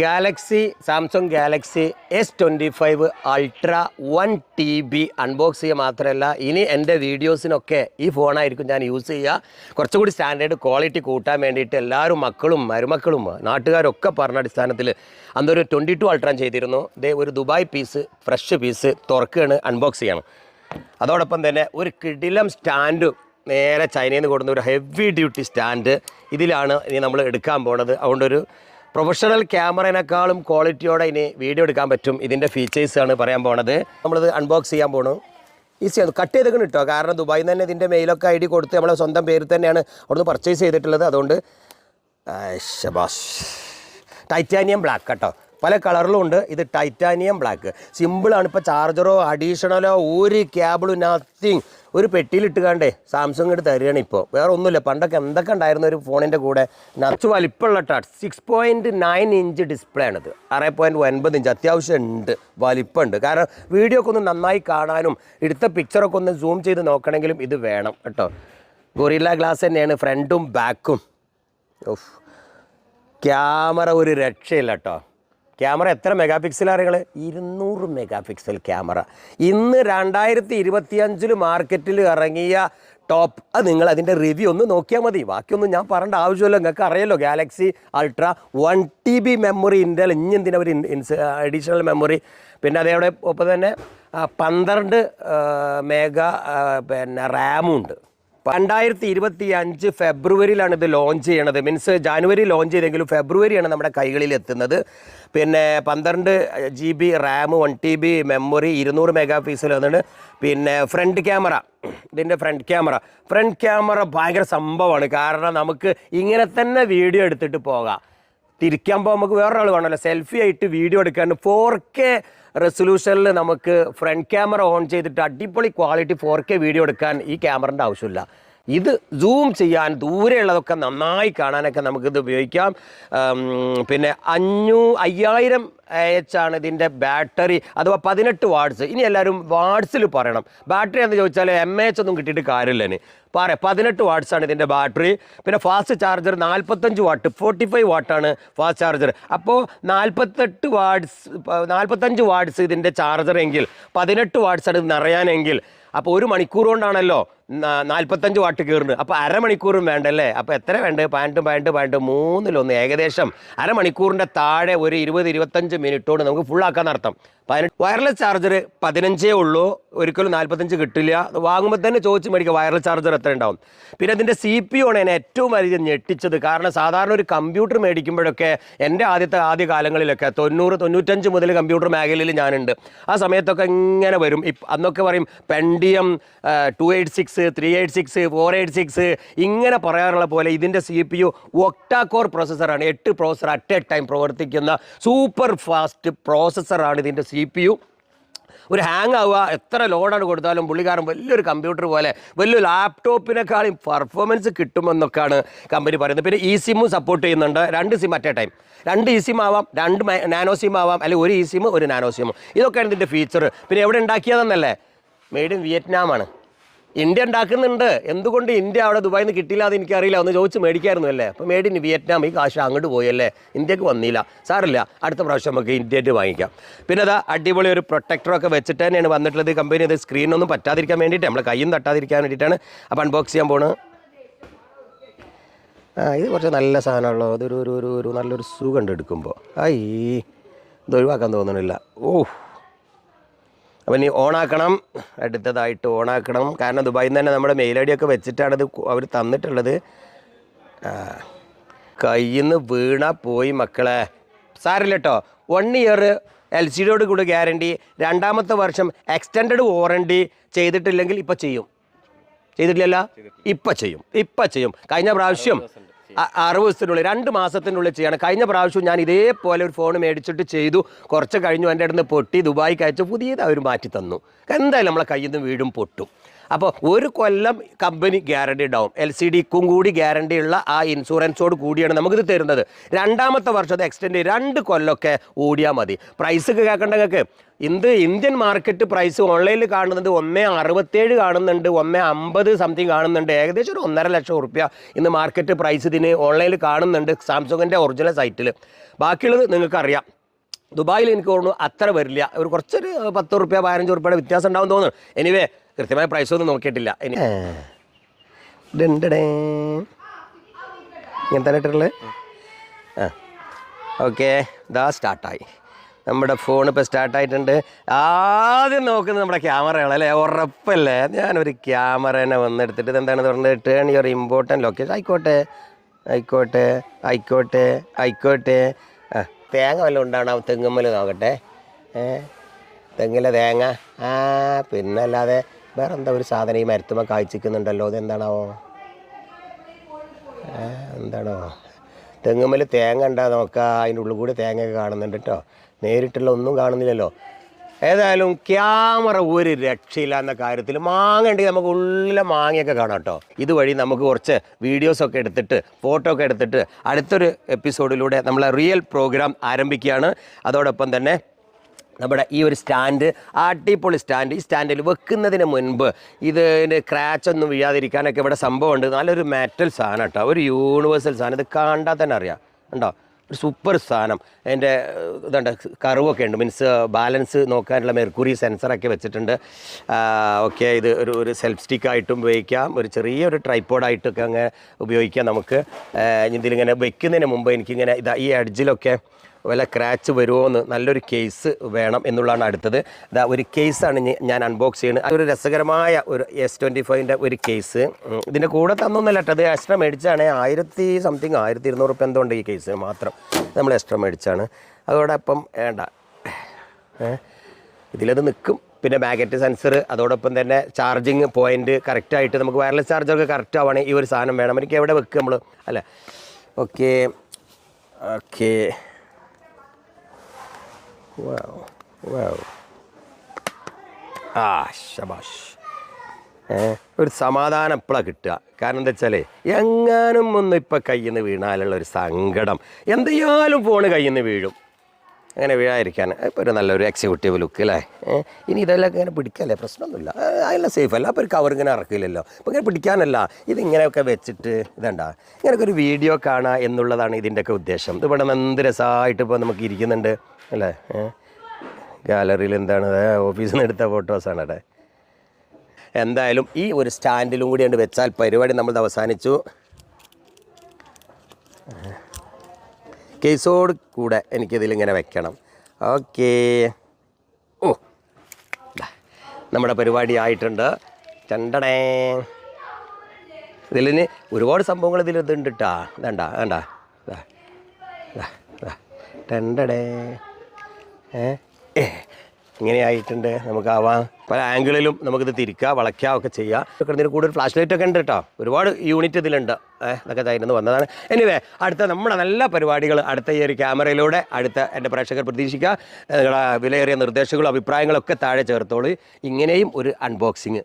Galaxy Samsung Galaxy S twenty five Ultra one T B unbox ചെയ്യുക മാത്രമല്ല ഇനി എന്റെ വീഡിയോസിനൊക്കെ ഈ ഫോണായിരിക്കും ഞാൻ യൂസ് ചെയ്യുക. കുറച്ചുകൂടി സ്റ്റാൻഡേർഡ് ക്വാളിറ്റി കൂട്ടാൻ വേണ്ടിയിട്ട് എല്ലാവരും മക്കളും മരുമക്കളും നാട്ടുകാരൊക്കെ പറഞ്ഞ അടിസ്ഥാനത്തിൽ അന്നൊരു ട്വന്റി ടു അൾട്രാൻ ചെയ്തിരുന്നു. ഇതേ ഒരു ദുബായ് പീസ് ഫ്രഷ് പീസ് തുറക്കുകയാണ് അൺബോക്സ് ചെയ്യണം. അതോടൊപ്പം തന്നെ ഒരു കിടിലം സ്റ്റാൻഡും നേരെ ചൈനയിൽ നിന്ന് കൊടുക്കുന്ന ഒരു ഹെവി ഡ്യൂട്ടി സ്റ്റാൻഡ് ഇതിലാണ് ഇനി നമ്മൾ എടുക്കാൻ പോണത്. അതുകൊണ്ടൊരു പ്രൊഫഷണൽ ക്യാമറേനേക്കാളും ക്വാളിറ്റിയോടെ ഇനി വീഡിയോ എടുക്കാൻ പറ്റും. ഇതിന്റെ ഫീച്ചേഴ്സാണ് പറയാൻ പോണത്. നമ്മളിത് അൺബോക്സ് ചെയ്യാൻ പോണു. ഈസി ആണ്. കട്ട് ചെയ്തേക്കണം കേട്ടോ കാരണം ദുബായിൽ നിന്ന് തന്നെ ഇതിന്റെ മെയിലൊക്കെ ഐ ഡി കൊടുത്ത് നമ്മളെ സ്വന്തം പേരിൽ തന്നെയാണ് അവിടുന്ന് പർച്ചേസ് ചെയ്തിട്ടുള്ളത്. അതുകൊണ്ട് ശബാഷ്. ടൈറ്റാനിയം ബ്ലാക്ക് കേട്ടോ. പല കളറിലും ഉണ്ട്. ഇത് ടൈറ്റാനിയം ബ്ലാക്ക്. സിമ്പിളാണ് ഇപ്പോൾ ചാർജറോ അഡീഷണലോ ഒരു ക്യാബിളും നത്തിങ് ഒരു പെട്ടിയിലിട്ട് കണ്ടേ സാംസങ് ഇട്ട് തരികയാണ് ഇപ്പോൾ വേറെ ഒന്നുമില്ല. പണ്ടൊക്കെ എന്തൊക്കെ ഉണ്ടായിരുന്ന ഒരു ഫോണിന്റെ കൂടെ? നച്ച് വലിപ്പമുള്ള touch six point nine inch display ആണിത്. ആറ് പോയിന്റ് ഒൻപത് ഇഞ്ച് അത്യാവശ്യം ഉണ്ട്. വലിപ്പമുണ്ട് കാരണം വീഡിയോ ഒക്കെ ഒന്ന് നന്നായി കാണാനും എടുത്ത പിക്ചറൊക്കെ ഒന്ന് സൂം ചെയ്ത് നോക്കണമെങ്കിലും ഇത് വേണം കേട്ടോ. ഗൊറില്ല ഗ്ലാസ് തന്നെയാണ് ഫ്രണ്ടും ബാക്കും ക്യാമറ ഒരു രക്ഷയില്ല കേട്ടോ. ക്യാമറ എത്ര മെഗാ പിക്സലാണ് നിങ്ങൾ ഇരുന്നൂറ് മെഗാ പിക്സൽ ക്യാമറ. ഇന്ന് രണ്ടായിരത്തി ഇരുപത്തി അഞ്ചിൽ മാർക്കറ്റിൽ ഇറങ്ങിയ ടോപ്പ് അത് നിങ്ങൾ അതിന്റെ റിവ്യൂ ഒന്ന് നോക്കിയാൽ മതി. ബാക്കിയൊന്നും ഞാൻ പറയേണ്ട ആവശ്യമില്ല. നിങ്ങൾക്ക് അറിയാലോ Galaxy Ultra one T B memory Intel ഇനി ഒരു ഇൻസ് അഡീഷണൽ മെമ്മറി? പിന്നെ അതേവിടെ ഒപ്പം തന്നെ പന്ത്രണ്ട് മെഗാ പിന്നെ റാമും ഉണ്ട്. രണ്ടായിരത്തി ഇരുപത്തി അഞ്ച് ഫെബ്രുവരിയിലാണ് ഇത് ലോഞ്ച് ചെയ്യണത്. മീൻസ് ജാനുവരി ലോഞ്ച് ചെയ്തെങ്കിലും ഫെബ്രുവരിയാണ് നമ്മുടെ കൈകളിൽ എത്തുന്നത്. പിന്നെ പന്ത്രണ്ട് G B RAM one T B memory ഇരുന്നൂറ് മെഗാ പിക്സൽ വന്നിട്ട് പിന്നെ ഫ്രണ്ട് ക്യാമറ. ഇതിന്റെ ഫ്രണ്ട് ക്യാമറ. ഫ്രണ്ട് ക്യാമറ ഭയങ്കര സംഭവമാണ്. കാരണം നമുക്ക് ഇങ്ങനെ തന്നെ വീഡിയോ എടുത്തിട്ട് പോകാം. തിരിക്കാൻ പോകുമ്പോൾ നമുക്ക് വേറൊരാൾ വേണമല്ലോ സെൽഫി ആയിട്ട് വീഡിയോ എടുക്കാണ്ട് ഫോർ കെ റെസൊല്യൂഷനിൽ നമുക്ക് ഫ്രണ്ട് ക്യാമറ ഓൺ ചെയ്തിട്ട് അടിപൊളി ക്വാളിറ്റി ഫോർ കെ വീഡിയോ എടുക്കാൻ ഈ ക്യാമറന്റെ ആവശ്യമില്ല. ഇത് സൂം ചെയ്യാൻ ദൂരെയുള്ളതൊക്കെ നന്നായി കാണാനൊക്കെ നമുക്കിത് ഉപയോഗിക്കാം. പിന്നെ അഞ്ഞൂ അയ്യായിരം എച്ച് ആണ് ഇതിന്റെ ബാറ്ററി അഥവാ പതിനെട്ട് വാട്ട്സ് ഇനി എല്ലാവരും വാട്ട്സിൽ പറയണം. ബാറ്ററി എന്ന് ചോദിച്ചാൽ എം എച്ച് ഒന്നും കിട്ടിയിട്ട് കാര്യമില്ല ഇനി. പറയാം പതിനെട്ട് വാർഡ്സ് ആണ് ഇതിന്റെ ബാറ്ററി പിന്നെ ഫാസ്റ്റ് ചാർജർ നാൽപ്പത്തഞ്ച് വാട്ട് ഫോർട്ടി ഫൈവ് വാട്ടാണ് ഫാസ്റ്റ് ചാർജർ അപ്പോൾ നാൽപ്പത്തെട്ട് വാട്ട്സ് നാൽപ്പത്തഞ്ച് വാട്ട്സ് ഇതിന്റെ ചാർജർ എങ്കിൽ പതിനെട്ട് വാർഡ്സ് ആണ് ഇത് നിറയാനെങ്കിൽ അപ്പോൾ ഒരു മണിക്കൂർ കൊണ്ടാണല്ലോ നാൽപ്പത്തഞ്ച് വാട്ട് കയറുന്നത്. അപ്പോൾ അരമണിക്കൂറും വേണ്ടല്ലേ? അപ്പോൾ എത്ര വേണ്ടത് പാന്റ് പാന്റ് പാന്റ് മൂന്നിലൊന്ന് ഏകദേശം. അരമണിക്കൂറിന്റെ താഴെ ഒരു ഇരുപത് ഇരുപത്തഞ്ച് മിനിറ്റ് കൊണ്ട് നമുക്ക് ഫുള്ളാക്കാൻ നടത്താം പതിനെട്ട് വയർലെസ് ചാർജർ പതിനഞ്ചേ ഉള്ളൂ. ഒരിക്കലും നാൽപ്പത്തഞ്ച് കിട്ടില്ല. വാങ്ങുമ്പോൾ തന്നെ ചോദിച്ച് മേടിക്കുക വയർലെസ് ചാർജർ എത്ര ഉണ്ടാവും. പിന്നെ അതിന്റെ സി പി ആണ് എന്നെ ഏറ്റവും വലിയ ഞെട്ടിച്ചത്. കാരണം സാധാരണ ഒരു കമ്പ്യൂട്ടർ മേടിക്കുമ്പോഴൊക്കെ എന്റെ ആദ്യത്തെ ആദ്യ കാലങ്ങളിലൊക്കെ തൊണ്ണൂറ് തൊണ്ണൂറ്റഞ്ച് മുതൽ കമ്പ്യൂട്ടർ മേഖലയിൽ ഞാനുണ്ട്. ആ സമയത്തൊക്കെ ഇങ്ങനെ വരും. അന്നൊക്കെ പറയും Pentium two eight six three eight six four eight six ഇങ്ങനെ പറയാറുള്ള പോലെ ഇതിന്റെ സി പി യു ഒക്ടാകോർ പ്രോസസ്സറാണ് എട്ട് പ്രോസസ്സർ അറ്റ് എ ടൈം പ്രവർത്തിക്കുന്ന സൂപ്പർ ഫാസ്റ്റ് പ്രോസസ്സറാണ് ഇതിന്റെ സി പി യു ഒരു ഹാങ് ആവുക എത്ര ലോഡാണ് കൊടുത്താലും പുള്ളിക്കാരൻ വലിയൊരു കമ്പ്യൂട്ടർ പോലെ വലിയ ലാപ്ടോപ്പിനെക്കാളും പെർഫോമൻസ് കിട്ടുമെന്നൊക്കെയാണ് കമ്പനി പറയുന്നത്. പിന്നെ ഈ സിമ്മും സപ്പോർട്ട് ചെയ്യുന്നുണ്ട്. രണ്ട് സിം അറ്റ് എ ടൈം രണ്ട് ഇ സിം ആവാം രണ്ട് നാനോ സിം ആവാം അല്ലെങ്കിൽ ഒരു ഇ സിം ഒരു നാനോ സിം ഇതൊക്കെയാണ് ഇതിന്റെ ഫീച്ചർ പിന്നെ എവിടെ ഉണ്ടാക്കിയതെന്നല്ലേ? മെയ്ഡ് ഇൻ വിയറ്റ്നാമാണ് ഇന്ത്യ ഉണ്ടാക്കുന്നുണ്ട്. എന്തുകൊണ്ട് ഇന്ത്യ അവിടെ ദുബായിൽ നിന്ന് കിട്ടിയില്ല അത് എനിക്കറിയില്ല. ഒന്ന് ചോദിച്ച് മേടിക്കായിരുന്നു അല്ലേ? അപ്പോൾ മേഡ് ഇൻ വിയറ്റ്നാം ഈ കാശ് അങ്ങോട്ട് പോയല്ലേ ഇന്ത്യയ്ക്ക് വന്നില്ല. സാറില്ല അടുത്ത പ്രാവശ്യം നമുക്ക് ഇന്ത്യയായിട്ട് വാങ്ങിക്കാം. പിന്നെ അതാ അടിപൊളി ഒരു പ്രൊട്ടക്ടറൊക്കെ വെച്ചിട്ട് തന്നെയാണ് വന്നിട്ടുള്ളത്. കമ്പനി അത് സ്ക്രീനൊന്നും പറ്റാതിരിക്കാൻ വേണ്ടിയിട്ട് നമ്മളെ കയ്യും തട്ടാതിരിക്കാൻ വേണ്ടിയിട്ടാണ്. അപ്പോൾ അൺബോക്സ് ചെയ്യാൻ പോണ്. ആ ഇത് കുറച്ച് നല്ല സാധനമുള്ളൂ അതൊരു ഒരു ഒരു നല്ലൊരു സുഖമുണ്ട് എടുക്കുമ്പോൾ ഈ ഇത് ഒഴിവാക്കാൻ തോന്നണില്ല. ഓ അപ്പം ഇനി ഓണാക്കണം. അടുത്തതായിട്ട് ഓണാക്കണം. കാരണം ദുബായിൽ നിന്ന് തന്നെ നമ്മുടെ മെയിൽ ഐ ഡി ഒക്കെ വെച്ചിട്ടാണ് ഇത് അവർ തന്നിട്ടുള്ളത്. കയ്യിൽ നിന്ന് വീണ പോയി മക്കളെ. സാരില്ല കേട്ടോ വൺ ഇയർ എൽ സി ഡിയോട് കൂടെ ഗ്യാരണ്ടി രണ്ടാമത്തെ വർഷം എക്സ്റ്റൻഡ് വാറണ്ടി ചെയ്തിട്ടില്ലെങ്കിൽ ഇപ്പം ചെയ്യും. ചെയ്തിട്ടില്ലല്ല? ഇപ്പം ചെയ്യും. ഇപ്പം ചെയ്യും. കഴിഞ്ഞ പ്രാവശ്യം അറുപത് ദിവസത്തിനുള്ളിൽ രണ്ട് മാസത്തിനുള്ളിൽ ചെയ്യണം. കഴിഞ്ഞ പ്രാവശ്യം ഞാൻ ഇതേപോലെ ഒരു ഫോൺ മേടിച്ചിട്ട് ചെയ്തു. കുറച്ച് കഴിഞ്ഞു എന്റെ അടുത്ത് പൊട്ടി ദുബായിക്ക് അയച്ചു. പുതിയത് അവർ മാറ്റി തന്നു എന്തായാലും നമ്മളെ കയ്യിൽ നിന്ന് വീടും പൊട്ടും. അപ്പോൾ ഒരു കൊല്ലം കമ്പനി ഗ്യാരണ്ടി ഉണ്ടാവും എൽ സി ഡിക്കും കൂടി ഗ്യാരണ്ടി ഉള്ള ആ ഇൻഷുറൻസോട് കൂടിയാണ് നമുക്കിത് തരുന്നത്. രണ്ടാമത്തെ വർഷത്തെ എക്സ്റ്റെൻഡ് രണ്ട് കൊല്ലമൊക്കെ ഓടിയാൽ മതി. പ്രൈസ് കേൾക്കേണ്ട നിങ്ങൾക്ക്. ഇന്ത് ഇന്ത്യൻ മാർക്കറ്റ് പ്രൈസ് ഓൺലൈനിൽ കാണുന്നത് ഒന്നേ അറുപത്തേഴ് കാണുന്നുണ്ട് ഒന്നേ അമ്പത് സംതിങ് കാണുന്നുണ്ട്. ഏകദേശം ഒരു ഒന്നര ലക്ഷം റുപ്യ ഇന്ന് മാർക്കറ്റ് പ്രൈസ് ഇതിന് ഓൺലൈനിൽ കാണുന്നുണ്ട് സാംസങ്ങിന്റെ ഒറിജിനൽ സൈറ്റിൽ ബാക്കിയുള്ളത് നിങ്ങൾക്കറിയാം. ദുബായിൽ എനിക്ക് തോന്നുന്നു അത്ര വരില്ല. ഒരു കുറച്ചൊരു പത്ത് റുപ്യ പതിനഞ്ച് റുപ്യയുടെ വ്യത്യാസം ഉണ്ടാവും തോന്നുന്നു. എനിവേ കൃത്യമായ പ്രൈസ് ഒന്നും നോക്കിയിട്ടില്ല. ഇനി ഡണ്ടടേ. ഇട്ടുള്ളത് ആ. ഓക്കെ. ഇതാ സ്റ്റാർട്ടായി നമ്മുടെ ഫോൺ ഇപ്പോൾ സ്റ്റാർട്ടായിട്ടുണ്ട് ആദ്യം നോക്കുന്നത് നമ്മുടെ ക്യാമറകളല്ലേ ഉറപ്പല്ലേ? ഞാനൊരു ക്യാമറേനെ വന്നെടുത്തിട്ട് ഇതെന്താണ് പറഞ്ഞത്? ടേൺ യുവർ ഇമ്പോർട്ടന്റ് ലൊക്കേഷൻ ആയിക്കോട്ടെ. ആയിക്കോട്ടെ. ആയിക്കോട്ടെ. ആയിക്കോട്ടെ. ആ തേങ്ങ വല്ലതും ഉണ്ടാവണം? തെങ്ങുമ്മൽ നോക്കട്ടെ ഏ? തെങ്ങിലെ തേങ്ങ. ആ പിന്നെ അല്ലാതെ വേറെ എന്താ ഒരു സാധനം ഈ മരത്തുമ്പോൾ കാഴ്ചക്കുന്നുണ്ടല്ലോ ഇതെന്താണാവോ എന്താണോ? തെങ്ങുമ്മൽ തേങ്ങ ഉണ്ടാ നോക്കാം. അതിന്റെ ഉള്ളിൽ കൂടി തേങ്ങയൊക്കെ കാണുന്നുണ്ട് കേട്ടോ നേരിട്ടുള്ള ഒന്നും കാണുന്നില്ലല്ലോ. ഏതായാലും ക്യാമറ ഒരു രക്ഷയില്ല എന്ന കാര്യത്തിൽ മാങ്ങ ഉണ്ടെങ്കിൽ നമുക്ക് ഉള്ളിലെ മാങ്ങയൊക്കെ കാണാം കേട്ടോ ഇതുവഴി നമുക്ക് കുറച്ച് വീഡിയോസൊക്കെ എടുത്തിട്ട് ഫോട്ടോ ഒക്കെ എടുത്തിട്ട് അടുത്തൊരു എപ്പിസോഡിലൂടെ നമ്മളെ റിയൽ പ്രോഗ്രാം ആരംഭിക്കുകയാണ്. അതോടൊപ്പം തന്നെ നമ്മുടെ ഈ ഒരു സ്റ്റാൻഡ് അടിപൊളി സ്റ്റാൻഡ്. ഈ സ്റ്റാൻഡിൽ വെക്കുന്നതിന് മുൻപ് ഇതിന് ഒന്നും വീഴാതിരിക്കാനൊക്കെ ഇവിടെ സംഭവമുണ്ട്. നല്ലൊരു മെറ്റൽ സാധനം കേട്ടോ. ഒരു യൂണിവേഴ്സൽ സാധനം. ഇത് കണ്ടാൽ തന്നെ അറിയാം. ഉണ്ടോ ഒരു സൂപ്പർ സാധനം. അതിന്റെ ഇതുണ്ട്. കറിവൊക്കെ ഉണ്ട്. മീൻസ് ബാലൻസ് നോക്കാനുള്ള മെർക്കുറി സെൻസറൊക്കെ വെച്ചിട്ടുണ്ട്. ഓക്കെ ഇത് ഒരു ഒരു സെൽഫ് സ്റ്റിക്കായിട്ടും ഉപയോഗിക്കാം. ഒരു ചെറിയൊരു ട്രൈപ്പോഡായിട്ടൊക്കെ അങ്ങ് ഉപയോഗിക്കാം നമുക്ക്. ഇതിലിങ്ങനെ വെക്കുന്നതിന് മുമ്പ് എനിക്കിങ്ങനെ ഇതാ ഈ എഡ്ജിലൊക്കെ വല്ല ക്രാച്ച് വരുമോ എന്ന് നല്ലൊരു കേസ് വേണം എന്നുള്ളതാണ് അടുത്തത്. ഇതാ ഒരു കേസാണ് ഞാൻ അൺബോക്സ് ചെയ്യുന്നത് അതൊരു രസകരമായ ഒരു എസ് ട്വന്റി ഫൈവിന്റെ ഒരു കേസ് ഇതിന്റെ കൂടെ തന്നൊന്നല്ല കേട്ടോ അത് എക്സ്ട്രാ മേടിച്ചാണ് ആയിരത്തി സംതിങ് ആയിരത്തി ഇരുന്നൂറ് റുപ്യ എന്തുകൊണ്ട് ഈ കേസ് മാത്രം. നമ്മൾ എക്സ്ട്രാ മേടിച്ചാണ്. അതോടൊപ്പം വേണ്ട. ഇതിലത് നിൽക്കും പിന്നെ മാഗ്നറ്റ് സെൻസർ അതോടൊപ്പം തന്നെ ചാർജിങ് പോയിന്റ് കറക്റ്റായിട്ട് നമുക്ക് വയർലെസ് ചാർജറൊക്കെ കറക്റ്റ് ആവുകയാണെങ്കിൽ ഈ ഒരു സാധനം വേണം. എനിക്ക് എവിടെ വെക്കും നമ്മൾ അല്ല. ഓക്കെ ഓക്കെ വാവ് വാവ് ആ ശബാഷ്. ഒരു സമാധാനം എപ്പോഴാണ് കിട്ടുക. കാരണം എന്താ വെച്ചാൽ എങ്ങാനും ഒന്നും ഇപ്പം കയ്യിൽ നിന്ന് വീണാലുള്ള ഒരു സങ്കടം. എന്തെയാലും ഫോണ് കയ്യിൽ നിന്ന് വീഴും. അങ്ങനെ വീഴാതിരിക്കാൻ. ഇപ്പോൾ ഒരു നല്ലൊരു എക്സിക്യൂട്ടീവ് ലുക്ക് അല്ലേ ഇനി ഇതെല്ലാം ഇങ്ങനെ പിടിക്കല്ലേ? പ്രശ്നമൊന്നുമില്ല. അതെല്ലാം സേഫ് അല്ല? അപ്പോൾ ഒരു കവർ ഇങ്ങനെ ഇറക്കില്ലല്ലോ. അപ്പോൾ ഇങ്ങനെ പിടിക്കാനല്ല. ഇതിങ്ങനെയൊക്കെ വെച്ചിട്ട് ഇതണ്ട ഇങ്ങനെയൊക്കെ ഒരു വീഡിയോ കാണുക എന്നുള്ളതാണ് ഇതിന്റെയൊക്കെ ഉദ്ദേശം. ഇത് ഇവിടെ എന്ത് രസമായിട്ട് ഇപ്പോൾ നമുക്ക് ഇരിക്കുന്നുണ്ട്. അല്ലേ? ഗാലറിയിൽ എന്താണ്? ഓഫീസിൽ നിന്ന് എടുത്ത ഫോട്ടോസാണ് അവിടെ. എന്തായാലും ഈ ഒരു സ്റ്റാൻഡിലും കൂടി ഉണ്ട് വെച്ചാൽ പരിപാടി നമ്മൾ അവസാനിച്ചു. കേസോട് കൂടെ എനിക്കിതിലിങ്ങനെ വെക്കണം. ഓക്കേ. ഓ നമ്മുടെ പരിപാടി ആയിട്ടുണ്ട്. ചണ്ടടേ. ഇതിലിന് ഒരുപാട് സംഭവങ്ങൾ ഇതിൽ ഇതുണ്ട് കേട്ടാ വേണ്ട വേണ്ട ടണ്ടടേ ഏ, ഇങ്ങനെ ആയിട്ടുണ്ട് നമുക്ക് നമുക്കാവാം പല ആംഗിളിലും നമുക്കിത് തിരിക്കാം വളയ്ക്കാം ഒക്കെ ചെയ്യാം. ഒക്കെ കൂടെ ഒരു ഫ്ലാഷ് ലൈറ്റ് ഒക്കെ ഉണ്ട് കേട്ടോ. ഒരുപാട് യൂണിറ്റ് ഇതിലുണ്ട്. ഇതൊക്കെ തരുന്നത് വന്നതാണ്. എനിവേ അടുത്ത നമ്മുടെ നല്ല പരിപാടികൾ അടുത്ത ഈ ഒരു ക്യാമറയിലൂടെ അടുത്ത എന്റെ പ്രേക്ഷകർ പ്രതീക്ഷിക്കുക. നിങ്ങളുടെ വിലയേറിയ നിർദ്ദേശങ്ങളും അഭിപ്രായങ്ങളൊക്കെ താഴെ ചേർത്തോളൂ. ഇങ്ങനെയും ഒരു അൺബോക്സിങ്